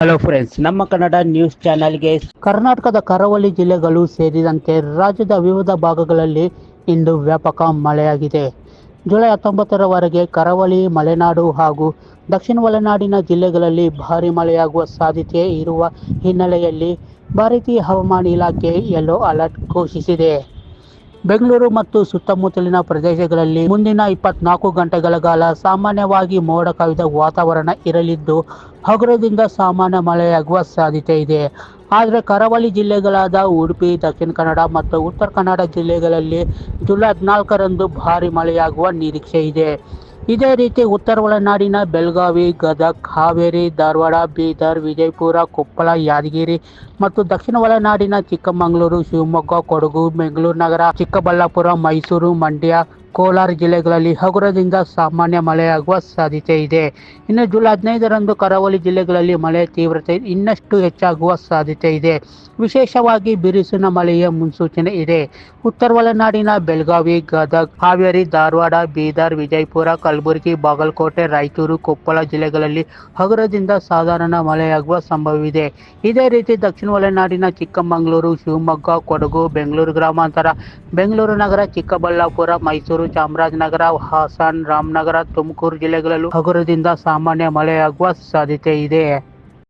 Hello friends ನಮ್ಮ Kannada news ಚಾನೆಲ್ಗೆ ಕರ್ನಾಟಕದ ಕರಾವಳಿ ಜಿಲ್ಲೆಗಳು ಸೇರಿದಂತೆ ರಾಜ್ಯದ ವಿವಿಧ ಭಾಗಗಳಲ್ಲಿ ಇಂದು ವ್ಯಾಪಕ ಮಳೆಯಾಗಿದೆ. ಜುಲೈ ಹತ್ತೊಂಬತ್ತರವರೆಗೆ ಕರಾವಳಿ, ಮಲೆನಾಡು ಹಾಗೂ ದಕ್ಷಿಣ ಒಳನಾಡಿನ ಜಿಲ್ಲೆಗಳಲ್ಲಿ ಭಾರಿ ಮಳೆಯಾಗುವ ಸಾಧ್ಯತೆ ಇರುವ ಹಿನ್ನೆಲೆಯಲ್ಲಿ ಭಾರತೀಯ ಹವಾಮಾನ ಇಲಾಖೆ ಯೆಲ್ಲೋ ಅಲರ್ಟ್ ಘೋಷಿಸಿದೆ. ಬೆಂಗಳೂರು ಮತ್ತು ಸುತ್ತಮುತ್ತಲಿನ ಪ್ರದೇಶಗಳಲ್ಲಿ ಮುಂದಿನ ಇಪ್ಪತ್ನಾಲ್ಕು ಗಂಟೆಗಳ ಕಾಲ ಸಾಮಾನ್ಯವಾಗಿ ಮೋಡ ಕವಿದ ವಾತಾವರಣ ಇರಲಿದ್ದು, ಹಗುರದಿಂದ ಸಾಮಾನ್ಯ ಮಳೆಯಾಗುವ ಸಾಧ್ಯತೆ ಇದೆ. ಆದರೆ ಕರಾವಳಿ ಜಿಲ್ಲೆಗಳಾದ ಉಡುಪಿ, ದಕ್ಷಿಣ ಕನ್ನಡ ಮತ್ತು ಉತ್ತರ ಕನ್ನಡ ಜಿಲ್ಲೆಗಳಲ್ಲಿ ಜುಲೈ ಹದಿನಾಲ್ಕರಂದು ಭಾರಿ ಮಳೆಯಾಗುವ ನಿರೀಕ್ಷೆ ಇದೆ. ಇದೇ ರೀತಿ ಉತ್ತರ ಒಳನಾಡಿನ ಬೆಳಗಾವಿ, ಗದಗ್, ಹಾವೇರಿ, ಧಾರವಾಡ, ಬೀದರ್, ವಿಜಯಪುರ, ಕೊಪ್ಪಳ, ಯಾದಗಿರಿ ಮತ್ತು ದಕ್ಷಿಣ ಒಳನಾಡಿನ ಚಿಕ್ಕಮಗಳೂರು, ಶಿವಮೊಗ್ಗ, ಕೊಡಗು, ಬೆಂಗಳೂರು ನಗರ, ಚಿಕ್ಕಬಳ್ಳಾಪುರ, ಮೈಸೂರು, ಮಂಡ್ಯ, ಕೋಲಾರ ಜಿಲ್ಲೆಗಳಲ್ಲಿ ಹಗುರದಿಂದ ಸಾಮಾನ್ಯ ಮಳೆಯಾಗುವ ಸಾಧ್ಯತೆ ಇದೆ. ಇನ್ನು ಜುಲೈ ಹದಿನೈದರಂದು ಕರಾವಳಿ ಜಿಲ್ಲೆಗಳಲ್ಲಿ ಮಳೆ ತೀವ್ರತೆ ಇನ್ನಷ್ಟು ಹೆಚ್ಚಾಗುವ ಸಾಧ್ಯತೆ ಇದೆ. ವಿಶೇಷವಾಗಿ ಬಿರುಸಿನ ಮಳೆಯ ಮುನ್ಸೂಚನೆ ಇದೆ. ಉತ್ತರ ಒಳನಾಡಿನ ಬೆಳಗಾವಿ, ಗದಗ್, ಹಾವೇರಿ, ಧಾರವಾಡ, ಬೀದರ್, ವಿಜಯಪುರ ಕಲಬುರಗಿ, ಬಾಗಲಕೋಟೆ, ರಾಯಚೂರು, ಕೊಪ್ಪಳ ಜಿಲ್ಲೆಗಳಲ್ಲಿ ಹಗುರದಿಂದ ಸಾಧಾರಣ ಮಳೆಯಾಗುವ ಸಂಭವವಿದೆ. ಇದೇ ರೀತಿ ದಕ್ಷಿಣ ಒಳನಾಡಿನ ಚಿಕ್ಕಮಗಳೂರು, ಶಿವಮೊಗ್ಗ, ಕೊಡಗು, ಬೆಂಗಳೂರು ಗ್ರಾಮಾಂತರ, ಬೆಂಗಳೂರು ನಗರ, ಚಿಕ್ಕಬಳ್ಳಾಪುರ, ಮೈಸೂರು, ಚಾಮರಾಜನಗರ, ಹಾಸನ್, ರಾಮನಗರ, ತುಮಕೂರು ಜಿಲ್ಲೆಗಳಲ್ಲೂ ಹಗುರದಿಂದ ಸಾಮಾನ್ಯ ಮಳೆಯಾಗುವ ಸಾಧ್ಯತೆ ಇದೆ.